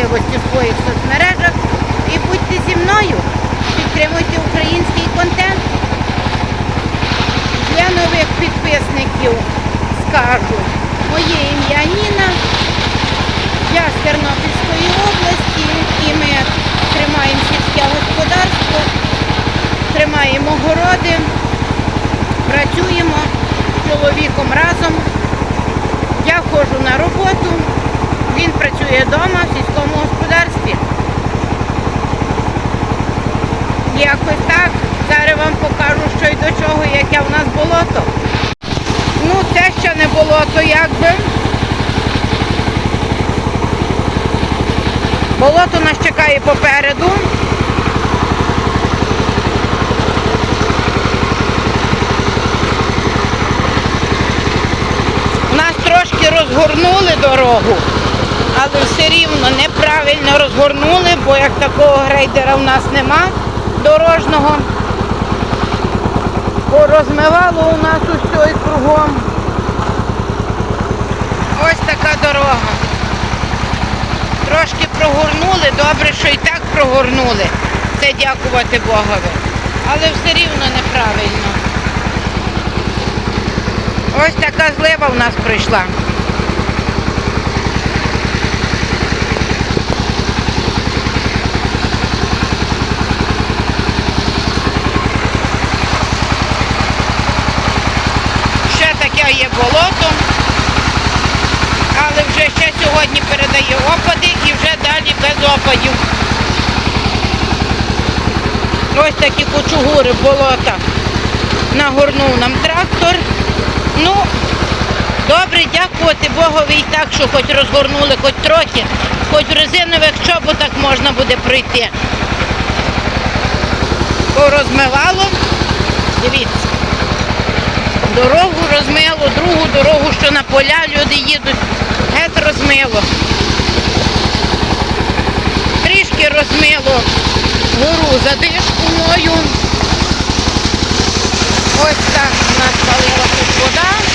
можливості в своїх соцмережах і будьте зі мною. Підтримуйте український контент. Для нових підписників скажу моє ім'я Ніна. Я з Тернопільської області Якось так. Зараз вам покажу, що й до чого, яке в нас болото. Ну, це ще не болото, якби. Болото нас чекає попереду. Нас трошки розгорнули дорогу, але все рівно неправильно розгорнули, бо як такого грейдера в нас нема дорожнього. Порозмивало у нас усе і кругом. Ось така дорога. Трошки прогорнули, добре, що і так прогорнули. Це дякувати Богові. Але все рівно неправильно. Ось така злива в нас прийшла. Ще таке є болото, але вже ще сьогодні передає опади і вже далі без опадів. Ось такі кучугури болота нагорнув нам трактор. Ну, добре, дякувати Богові і так, що хоч розгорнули, хоч трохи, хоч в резинових чоботах можна буде пройти. Порозмивало. Дивіться. Дорогу розмило, другу дорогу, що на поля люди їдуть, геть розмило. Трішки розмило гору задишку мою. Ось так у нас палила тут вода.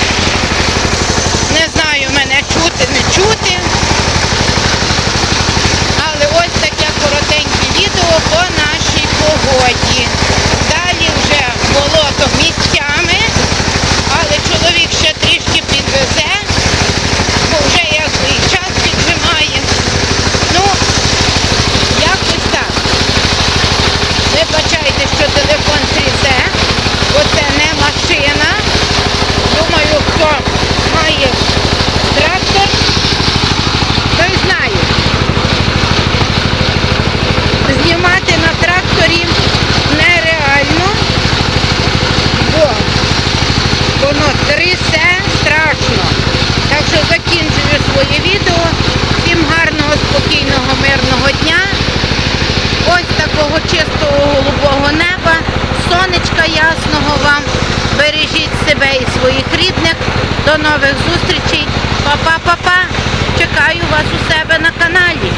Вам. Бережіть себе і своїх рідних. До нових зустрічей. Па-па-па-па. Чекаю вас у себе на каналі.